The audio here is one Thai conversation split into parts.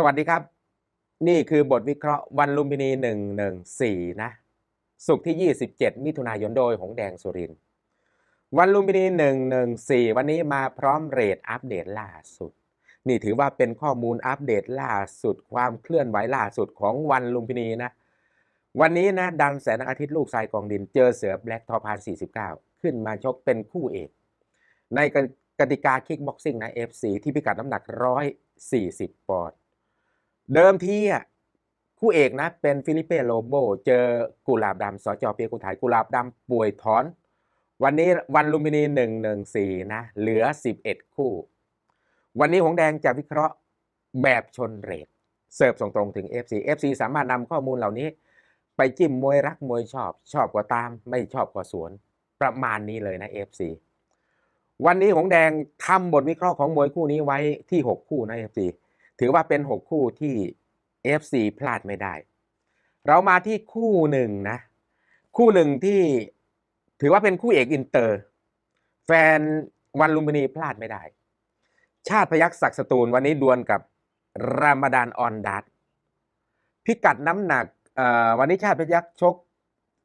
สวัสดีครับ นี่คือบทวิเคราะห์วันลุมพินี 114 นะ สุกร์ที่ 27 มิถุนายนโดยหงแดงสุรินทร์วันลุมพินี 114 วันนี้มาพร้อมเรทอัปเดตล่าสุด นี่ถือว่าเป็นข้อมูลอัปเดตล่าสุด ความเคลื่อนไหวล่าสุดของวันลุมพินีนะ วันนี้นะ ดันแสนอาทิตย์ลูกทรายกองดินเจอเสือแบล็กทอพาน49 ขึ้นมาชกเป็นคู่เอก ในกติกาคิกบ็อกซิ่งนะ FC ที่พิกัดน้ำหนัก 140 ปอนด์ เดิมทีอะคู่เอกนะเป็นฟิลิเป้โลโบ เจอกุหลาบดำสจเปียกุไทยกุหลาบดำป่วยถอน วันนี้วันลุมพินีหนึ่งหนึ่งสี่นะเหลือสิบเอ็ดคู่ วันนี้หงแดงจะวิเคราะห์แบบชนเรทเสิร์ฟส่งตรงถึง FC FC สามารถนำข้อมูลเหล่านี้ ไปจิ้มมวยรักมวยชอบ ชอบก็ตาม ไม่ชอบก็สวน ประมาณนี้เลยนะ FC วันนี้หงแดงทำบทวิเคราะห์ของมวยคู่นี้ไว้ที่ 6 คู่นะ FC ถือว่าเป็น 6 คู่ที่ FC พลาดไม่ได้ เรามาที่คู่หนึ่งนะ คู่หนึ่งที่ถือว่าเป็นคู่เอกอินเตอร์ แฟนวันลุมพินีพลาดไม่ได้ ชาติพยักษ์ศักสตูลวันนี้ดวลกับรามดานออนดัตพิกัดน้ำหนักวันนี้ชาติพยักษ์ชก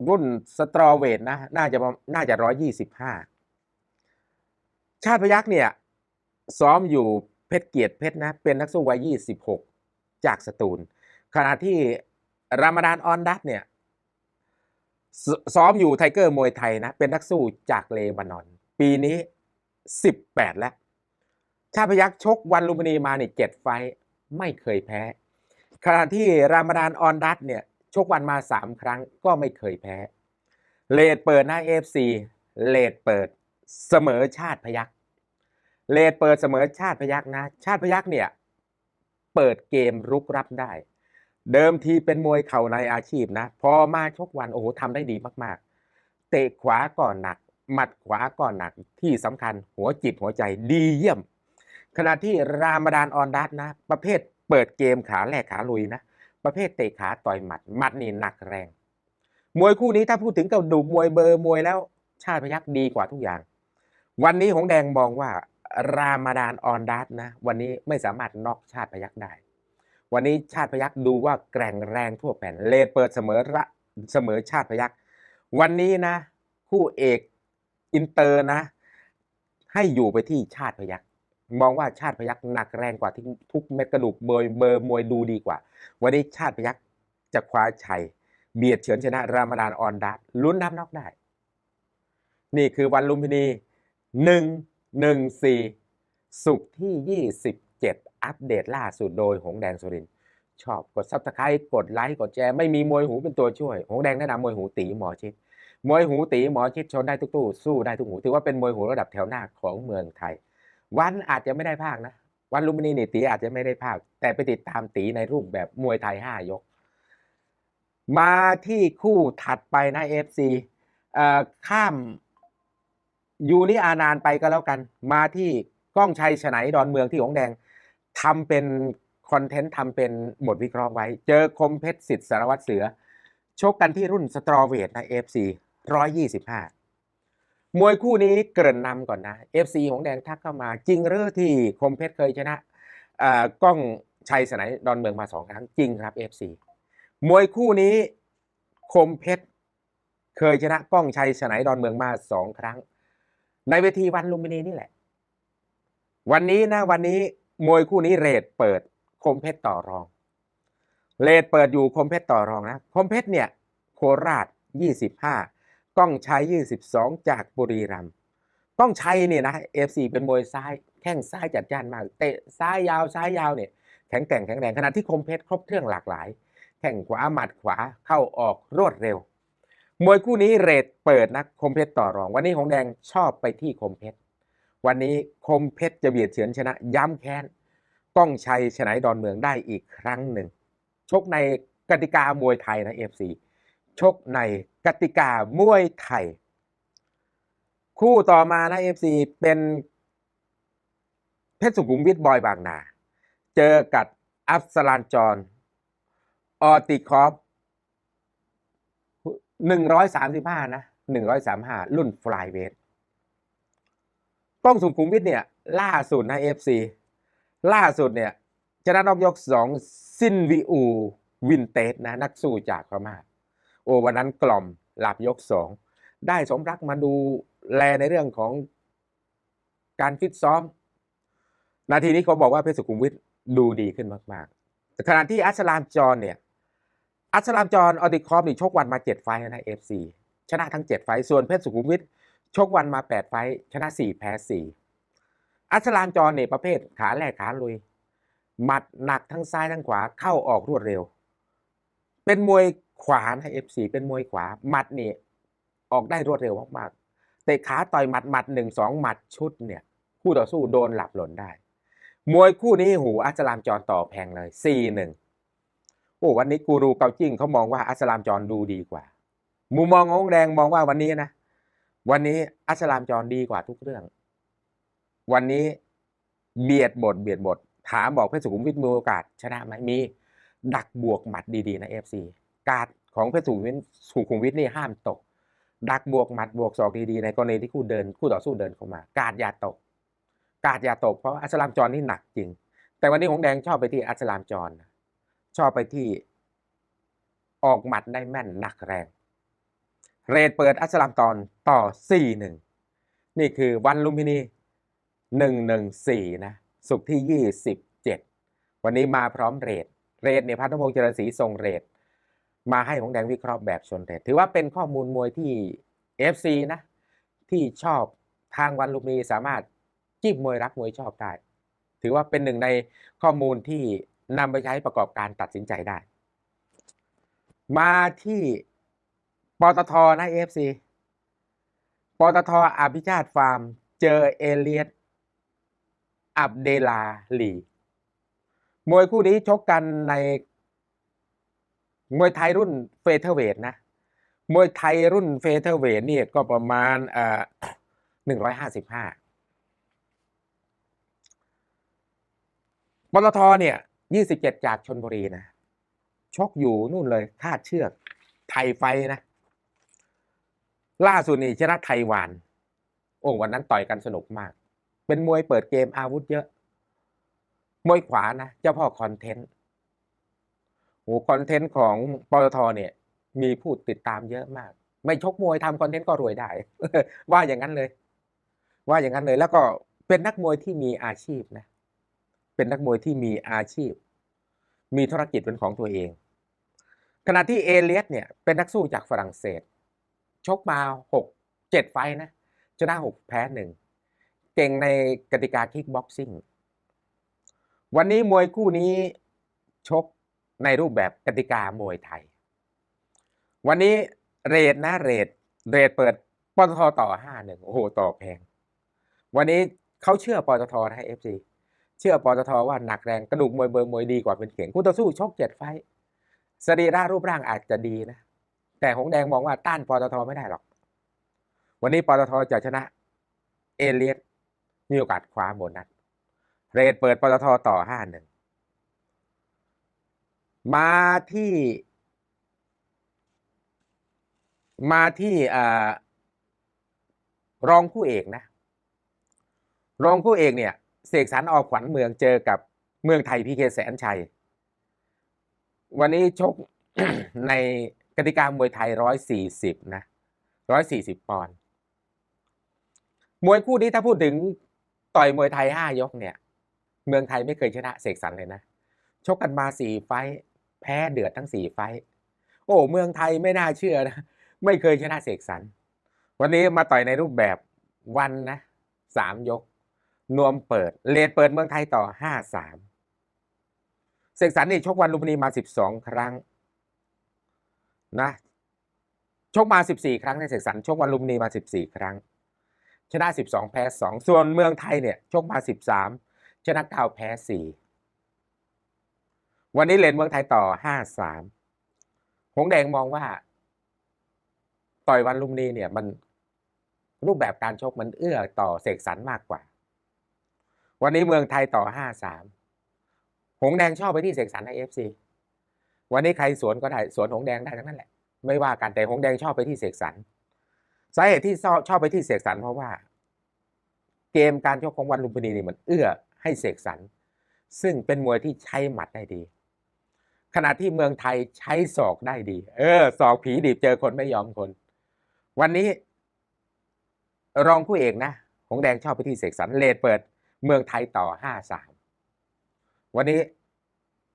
รุ่นสตรอเวทนะ น่าจะประน่าจะร้อยยี่สิบห้าชาติพยักษ์เนี่ย ซ้อมอยู่ เพชรเกียรติเพชรนะ เป็นนักสู้วัย 26 จากสตูล ขณะที่รามดานออนดัตเนี่ยซ้อมอยู่ไทเกอร์มวยไทยนะ เป็นนักสู้จากเลบานอน ปีนี้ 18 แล้ว ชาพยักษ์ชกวันลุมพินีมาเนี่ยเจ็ดไฟไม่เคยแพ้ ขณะที่รามดานออนดัตเนี่ยชกวันมา 3 ครั้งก็ไม่เคยแพ้ เลดเปิดหน้าเอฟซีเลดเปิดเสมอชาติพยักษ์ เลดเปิดเสมอชาติพยักนะ ชาติพยักเนี่ยเปิดเกมรุกรับได้ เดิมทีเป็นมวยเข่าในอาชีพนะ พอมาชกวันโอ้โหทำได้ดีมากๆ เตะขวาก่อนหนัก หมัดขวาก่อนหนักที่สำคัญหัวจิตหัวใจดีเยี่ยม ขณะที่รามดานออนดัตนะ ประเภทเปิดเกมขาแหลกขาลุยนะ ประเภทเตะขาต่อยหมัดหมัดนี่หนักแรง มวยคู่นี้ถ้าพูดถึงกระดูกมวยเบอร์มวยแล้ว ชาติพยักดีกว่าทุกอย่าง วันนี้หงแดงมองว่า รามดานออนดัตนะ วันนี้ไม่สามารถน็อกชาติพยักษ์ได้ วันนี้ชาติพยักษ์ดูว่าแกร่งแรงทั่วแผ่นเลดเปิดเสมอระเสมอชาติพยักษ์วันนี้นะ คู่เอกอินเตอร์นะ ให้อยู่ไปที่ชาติพยักษ์มองว่าชาติพยักษ์หนักแรงกว่าที่ทุกเม็ดกระดูกเบอร์เบอร์มวยดูดีกว่า วันนี้ชาติพยักษ์จะคว้าชัยเบียดเฉือนชนะรามาดานออนดัตลุ้นนับน็อกได้ นี่คือวันลุมพินีหนึ่ง หนึ่งสี่สุกร์ที่ยี่สิบเจ็ดอัปเดตล่าสุดโดยหงแดงสุรินชอบกดซับสไครต์กดไลค์กดแชร์ไม่มีมวยหูเป็นตัวช่วย หงแดงแนะนำมวยหูตีหมอชิดมวยหูตีหมอชิดชนได้ทุกตู้สู้ได้ทุกหู ถือว่าเป็นมวยหูระดับแถวหน้าของเมืองไทย วันอาจจะไม่ได้ภาคนะ วันลุมพินีนี่ตีอาจจะไม่ได้ภาค แต่ไปติดตามตีในรูปแบบมวยไทยห้ายก มาที่คู่ถัดไปนะเอฟซีข้าม ยูริอานานไปก็แล้วกัน มาที่ก้องชัยฉไนดอนเมืองที่หงแดงทำเป็นคอนเทนต์ทำเป็นบทวิเคราะห์ไว้ เจอคมเพชรสิทธิ์สารวัตรเสือ ชกกันที่รุ่นสตรอเวทนะเอฟซีร้อยยี่สิบห้ามวยคู่นี้เกริ่นนำก่อนนะ FC ของแดงทักเข้ามา จริงหรือที่คมเพชรเคยชนะกล้องชัยสไนดอนเมืองมาสองครั้งจริงครับ FC มวยคู่นี้คมเพชรเคยชนะกล้องชัยสไนดอนเมืองมาสองครั้ง ในเวทีวันลุมพินีนี่แหละ วันนี้นะวันนี้มวยคู่นี้เรทเปิดคมเพชรต่อรอง เรทเปิดอยู่คมเพชรต่อรองนะคมเพชรเนี่ยโคราช 25 ก้องชัย 22 จากบุรีรัมย์ก้องชัยเนี่ยนะเอฟซีเป็นมวยซ้ายแข้งซ้ายจัดจ้านมากเตะซ้ายยาวซ้ายยาวเนี่ยแข็งแกร่งแข็งแรงขณะที่คมเพชรครบเครื่องหลากหลายแข้งขวาหมัดขวาเข้าออกรวดเร็ว มวยคู่นี้เรทเปิดนะคมเพชรต่อรอง วันนี้หงแดงชอบไปที่คมเพชรวันนี้คมเพชรจะเบียดเฉือนชนะ ย้ำแค้นก้องชัยชนะดอนเมืองได้อีกครั้งหนึ่ง ชกในกติกามวยไทยนะเอฟซีชกในกติกามวยไทย คู่ต่อมานะเอฟซีเป็นเพชรสุขุมวิทบอยบางนา เจอกับอัฟสลานจอนออติคอฟ หนึ่งร้อยสามสิบห้านะหนึ่งร้อยสามห้ารุ่นฟลายเวทกล้องสุขุมวิทเนี่ย ล่าสุดนะเอฟซีล่าสุดเนี่ยชนะนอกยกสองซินวิอูวินเตสนะ นักสู้จากพม่าโอ้วันนั้นกล่อมหลับยกสองได้สมรักมาดูแลในเรื่องของการฟิตซ้อม นาทีนี้เขาบอกว่าเพชรสุขุมวิทดูดีขึ้นมาก ๆ ขณะที่อัสลามจอเนี่ย อัสลามจอนอติคอฟนี่ชกวันมาเจ็ดไฟนะเอฟซีชนะทั้งเจ็ดไฟส่วนเพชรสุขุมวิทชกวันมาแปดไฟชนะสี่แพ้สี่อัสลามจอนเนี่ยประเภทขาแรกขาลุย หมัดหนักทั้งซ้ายทั้งขวาเข้าออกรวดเร็ว เป็นมวยขวานะเอฟซีเป็นมวยขวาหมัดนี่ออกได้รวดเร็วมากๆแต่ขาต่อยหมัดหมัดหนึ่งสองหมัดชุดเนี่ยคู่ต่อสู้โดนหลับหล่นได้ มวยคู่นี้หูอัสลามจอนต่อแพงเลยสี่หนึ่ง โอ้วันนี้กูรูเกาจิ้งเขามองว่าอัสลามจอนดูดีกว่า มุมมองของแดงมองว่าวันนี้นะ วันนี้อัสลามจอนดีกว่าทุกเรื่อง วันนี้เบียดบทเบียดบท ถามบอกเพชรสุขุมวิทมีโอกาสชนะไหมมี ดักบวกหมัดดีๆนะเอฟซีการของเพชรสุขุมวิทสุขุมวิทนี่ห้ามตก ดักบวกหมัดบวกศอกดีๆในกรณีที่คู่เดินคู่ต่อสู้เดินเข้ามา การอย่าตก การอย่าตกเพราะอัสลามจอนนี่หนักจริง แต่วันนี้ของแดงชอบไปที่อัสลามจอนนะ ชอบไปที่ออกหมัดได้แม่นหนักแรง เรทเปิดอัสลามตอนต่อ 4 1 นี่คือวันลุมพินี 114 นะ สุกที่ 27 วันนี้มาพร้อมเรทเรทเนี่ยพัฒนพงษ์เจริญศรีส่งเรทมาให้ของแดงวิเคราะห์แบบชนเรทถือว่าเป็นข้อมูลมวยที่ FC นะ ที่ชอบทางวันลุมพินีสามารถจิ้มมวยรักมวยชอบได้ ถือว่าเป็นหนึ่งในข้อมูลที่ นำไปใช้ประกอบการตัดสินใจได้ มาที่ปตทนะเอฟซีปตทอภิชาติฟาร์ม เจอเอเลียตอับเดลาลีมวยคู่นี้ชกกันในมวยไทยรุ่นเฟเธอร์เวทนะ มวยไทยรุ่นเฟเธอร์เวทนี่ก็ประมาณเอ่อหนึ่งร้อยห้าสิบห้าปตทเนี่ย ยี่สิบเจ็ดจากชนบุรีนะชกอยู่นู่นเลยคาดเชือก ไทยไฟนะ ล่าสุดนี่ชนะไทยวาน โอ้วันนั้นต่อยกันสนุกมาก เป็นมวยเปิดเกมอาวุธเยอะ มวยขวานะ เจ้าพ่อคอนเทนต์โอ้คอนเทนต์ของปตทเนี่ย มีผู้ติดตามเยอะมาก ไม่ชกมวยทำคอนเทนต์ก็รวยได้ ว่าอย่างนั้นเลย ว่าอย่างนั้นเลย แล้วก็เป็นนักมวยที่มีอาชีพนะ เป็นนักมวยที่มีอาชีพ มีธุรกิจเป็นของตัวเอง ขณะที่เอเลียสเนี่ยเป็นนักสู้จากฝรั่งเศส ชกมาหกเจ็ดไฟนะชนะหกแพ้หนึ่งเก่งในกติกาคิกบ็อกซิ่งวันนี้มวยคู่นี้ชกในรูปแบบกติกามวยไทย วันนี้เรทนะเรทเรทเปิดปตทต่อห้าหนึ่งโอ้โหต่อแพง วันนี้เขาเชื่อปตทนะเอฟซี ชื่อปตทว่าหนักแรงกระดูกมวยเบอร์มวยดีกว่าเป็นเข่งคู่ต่อสู้ชกเจ็ดไฟต์สรีระรูปร่างอาจจะดีนะ แต่หงแดงมองว่าต้านปตทไม่ได้หรอก วันนี้ปตทจะชนะ เอเลียสมีโอกาสคว้าโบนัสเรทเปิดปตทต่อห้าหนึ่งมาที่ มาที่อรองคู่เอกนะ รองคู่เอกเนี่ย เสกสรรออกขวัญเมืองเจอกับเมืองไทยพีเคแสนชัย วันนี้ชกในกติกามวยไทยร้อยสี่สิบนะร้อยสี่สิบปอนด์มวยคู่นี้ถ้าพูดถึงต่อยมวยไทยห้ายกเนี่ย เมืองไทยไม่เคยชนะเสกสรรเลยนะ ชกกันมาสี่ไฟแพ้เดือดทั้งสี่ไฟ โอ้เมืองไทยไม่น่าเชื่อนะไม่เคยชนะเสกสรรวันนี้มาต่อยในรูปแบบวันนะสามยก นวมเปิด เลดเปิดเมืองไทยต่อห้าสามเสกสรรนี่ชกวันลุมพินีมาสิบสองครั้งนะชกมาสิบสี่ครั้งในเสกสรรชกวันลุมพินีมาสิบสี่ครั้ง ชนะสิบสองแพ้สองส่วนเมืองไทยเนี่ยชกมาสิบสามชนะเก้าแพ้สี่วันนี้เลนเมืองไทยต่อห้าสามหงแดงมองว่าต่อยวันลุมพินีเนี่ยมันรูปแบบการชกมันเอื้อต่อเสกสรรมากกว่า วันนี้เมืองไทยต่อห้าสามหงแดงชอบไปที่เสกสรรในเอฟซีวันนี้ใครสวนก็ได้สวนหงแดงได้ทั้งนั้นแหละ ไม่ว่ากันแต่หงแดงชอบไปที่เสกสรรสาเหตุที่ชอบชอบไปที่เสกสรรเพราะว่า เกมการชกของวันลุมพินีนี่มันเอื้อให้เสกสรรซึ่งเป็นมวยที่ใช้หมัดได้ดี ขณะที่เมืองไทยใช้ศอกได้ดี เออศอกผีดิบเจอคนไม่ยอมคน วันนี้ รองผู้เอกนะหงแดงชอบไปที่เสกสรรเลดเปิด เมืองไทยต่อห้าสามวันนี้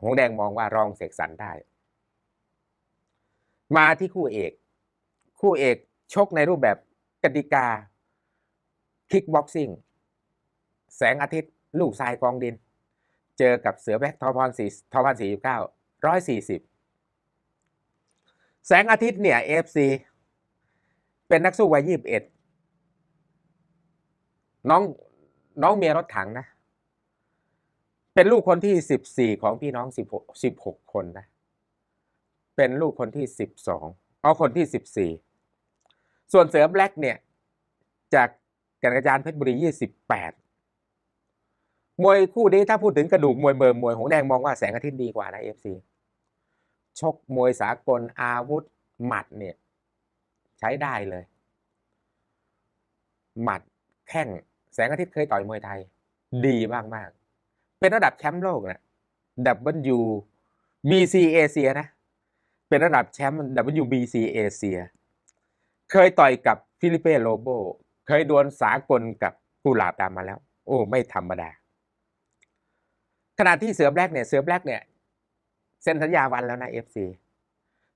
หงแดงมองว่ารองเสกสรรได้ มาที่คู่เอก คู่เอกชกในรูปแบบกติกา คิกบ็อกซิ่ง แสงอาทิตย์ ลูกทรายกองดิน เจอกับเสือแบ็คทอพรสี่ทอพันสี่สิบเก้าร้อยสี่สิบแสงอาทิตย์เนี่ยเอฟซีเป็นนักสู้วัยยี่สิบเอ็ดน้อง น้องเมียรถถังนะ เป็นลูกคนที่สิบสี่ของพี่น้องสิบหกสิบหกคนนะ เป็นลูกคนที่สิบสองเอาคนที่สิบสี่ส่วนเสือแบล็กเนี่ย จากก่นกระจานเพชรบุรียี่สิบแปดมวยคู่นี้ถ้าพูดถึงกระดูกมวยเบอร์มวยหงแดงมองว่าแสงอาทิตย์ดีกว่านะเอฟซีชกมวยสากลอาวุธหมัดเนี่ย ใช้ได้เลย หมัดแข้ง แสงอาทิตย์เคยต่อยมวยไทย ดีมากมากๆเป็นระดับแชมป์โลกนะดับเบิลยูบีซีเอเชียนะ เป็นระดับแชมป์ WBC เอเชีย เคยต่อยกับฟิลิเป้โลโบ เคยดวลสากลกับกุหลาบดำมาแล้ว โอ้ ไม่ธรรมดา ขณะที่เสือแบล็กเนี่ย เสือแบล็กเนี่ยเซ็นสัญญาวันแล้วนะ FC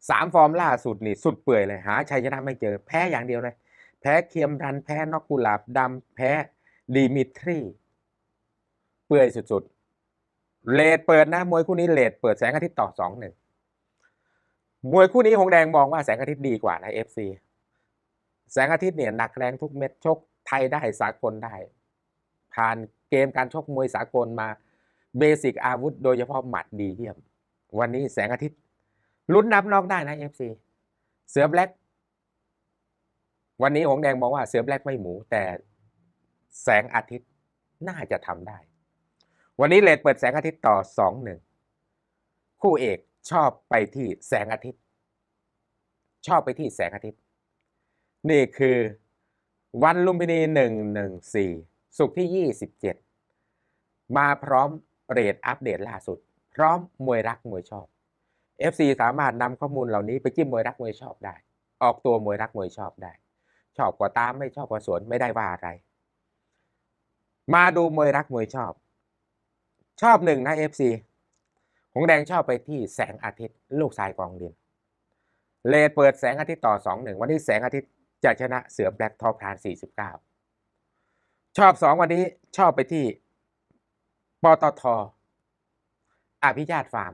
สามฟอร์มล่าสุดนี่สุดเปื่อยเลยหาชัยชนะไม่เจอ แพ้อย่างเดียวเลย แพ้เคียมรัน แพ้นอกกุหลาบดำแพ้ ดิมิทรีเปื่อยสุดๆเลดเปิดนะมวยคู่นี้เลดเปิดแสงอาทิตย์ต่อสองหนึ่งมวยคู่นี้หงแดงมองว่าแสงอาทิตย์ดีกว่านะ FC แสงอาทิตย์เนี่ยหนักแรงทุกเม็ดชกไทยได้สากลได้ ผ่านเกมการชกมวยสากลมาเบสิกอาวุธ โดยเฉพาะหมัดดีเยี่ยม วันนี้แสงอาทิตย์ลุ้นนับนอกได้นะ FC เสือแบล็กวันนี้หงแดงมองว่าเสือแบล็กไม่หมูแต่ แสงอาทิตย์น่าจะทำได้ วันนี้เลดเปิดแสงอาทิตย์ต่อสองหนึ่งคู่เอกชอบไปที่แสงอาทิตย์ ชอบไปที่แสงอาทิตย์ นี่คือวันลุมพินีหนึ่งหนึ่งสี่สุกที่ยี่สิบเจ็ดมาพร้อมเรทอัปเดตล่าสุด พร้อมมวยรักมวยชอบ FC สามารถนำข้อมูลเหล่านี้ไปจิ้มมวยรักมวยชอบได้ ออกตัวมวยรักมวยชอบได้ ชอบกว่าตามไม่ชอบกว่าสวนไม่ได้ว่าอะไร มาดูมวยรักมวยชอบ ชอบหนึ่งนะ FC หงแดงชอบไปที่แสงอาทิตย์ ลูกทรายกองดิน เลดเปิดแสงอาทิตย์ต่อสองหนึ่งวันนี้แสงอาทิตย์จะชนะเสือแบล็กทอพรานสี่สิบเก้าชอบสองวันนี้ชอบไปที่ปตทอภิชาตฟาร์ม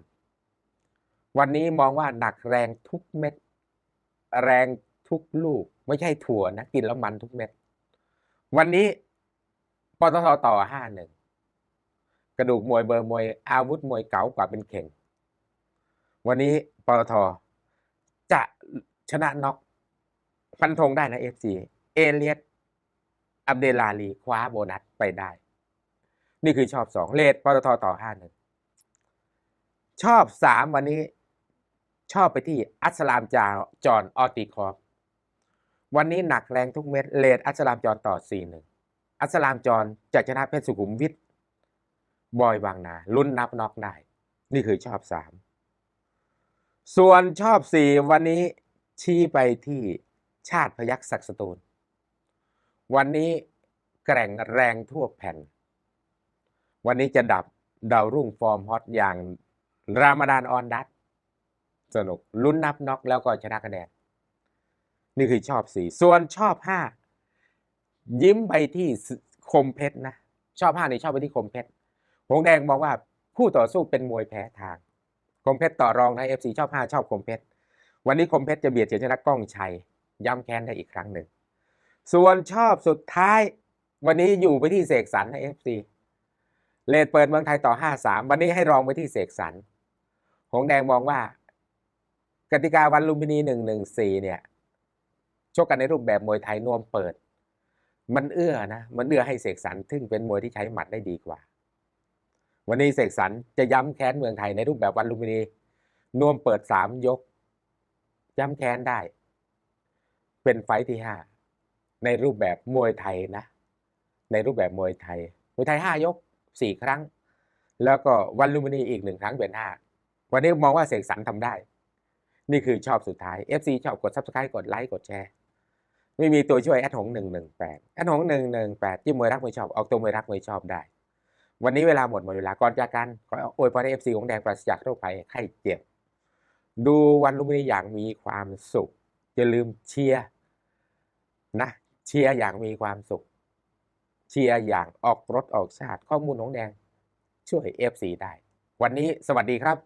วันนี้มองว่าหนักแรงทุกเม็ด แรงทุกลูก ไม่ใช่ถั่วนะ กินแล้วมันทุกเม็ด วันนี้ ปตทต่อห้าหนึ่งกระดูกมวยเบอร์มวยอาวุธมวยเก๋ากว่าเป็นเข่ง วันนี้ปตทจะชนะน็อกฟันธงได้นะเอฟซีเอเลียตอับเดลาลีคว้าโบนัสไปได้ นี่คือชอบสองเลดปตทต่อห้าหนึ่งชอบสามวันนี้ชอบไปที่อัสลามจาจอนออติคอฟวันนี้หนักแรงทุกเม็ดเลดอัสลามจอนต่อสี่หนึ่ง อัสลามจอนจะชนะเพชรสุขุมวิทบอยบางนา ลุ้นนับน็อกได้ นี่คือชอบสามส่วนชอบสี่วันนี้ชี้ไปที่ชาติพยักศักสตูล วันนี้แกร่งแรงทั่วแผ่น วันนี้จะดับดาวรุ่งฟอร์มฮอตอย่างรามดานออนดัตสนุกลุ้นนับน็อกแล้วก็ชนะคะแนนนี่คือชอบสี่ส่วนชอบห้า ยิ้มไปที่คมเพชรนะชอบห้านี่ชอบไปที่คมเพชรหงแดงมองว่าผู้ต่อสู้เป็นมวยแพ้ทางคมเพชรต่อรองนะเอฟซีชอบห้าชอบคมเพชรวันนี้คมเพชรจะเบียดเฉียดชนะก้องชัยย้ำแค้นได้อีกครั้งหนึ่งส่วนชอบสุดท้าย วันนี้อยู่ไปที่เสกสรรนะเอฟซีเลดเปิดเมืองไทยต่อห้าสามวันนี้ให้รองไปที่เสกสรรหงแดงมองว่า กติกาวันลุมพินีหนึ่งหนึ่งสี่เนี่ย ชกกันในรูปแบบมวยไทยนวมเปิด มันเอื้อนะ มันเอื้อให้เสกสรรซึ่งเป็นมวยที่ใช้หมัดได้ดีกว่า วันนี้เสกสรรจะย้ำแค้นเมืองไทยในรูปแบบวันลุมพินี นวมเปิดสามยก ย้ำแค้นได้ เป็นไฟที่ห้าในรูปแบบมวยไทยนะ ในรูปแบบมวยไทย มวยไทยห้ายกสี่ครั้ง แล้วก็วันลุมพินีอีกหนึ่งครั้งเป็นห้าวันนี้มองว่าเสกสรรทำได้ นี่คือชอบสุดท้าย FC ชอบกด subscribe กดไลค์กดแชร์ ไม่มีตัวช่วยแอดหงหนึ่งหนึ่งแปดแอดหงหนึ่งหนึ่งแปดที่มวยรักมวยชอบออกตัวมวยรักมวยชอบได้ วันนี้เวลาหมดหมดเวลาก่อนจากกันขออวยพรให้ FC ของแดงปราศจากโรคภัยไข้เจ็บดูวันลุมพินีอย่างมีความสุขอย่าลืมเชียร์นะเชียร์อย่างมีความสุข เชียร์อย่างออกรถออกชาติข้อมูลของแดง ช่วย FC ได้ วันนี้สวัสดีครับ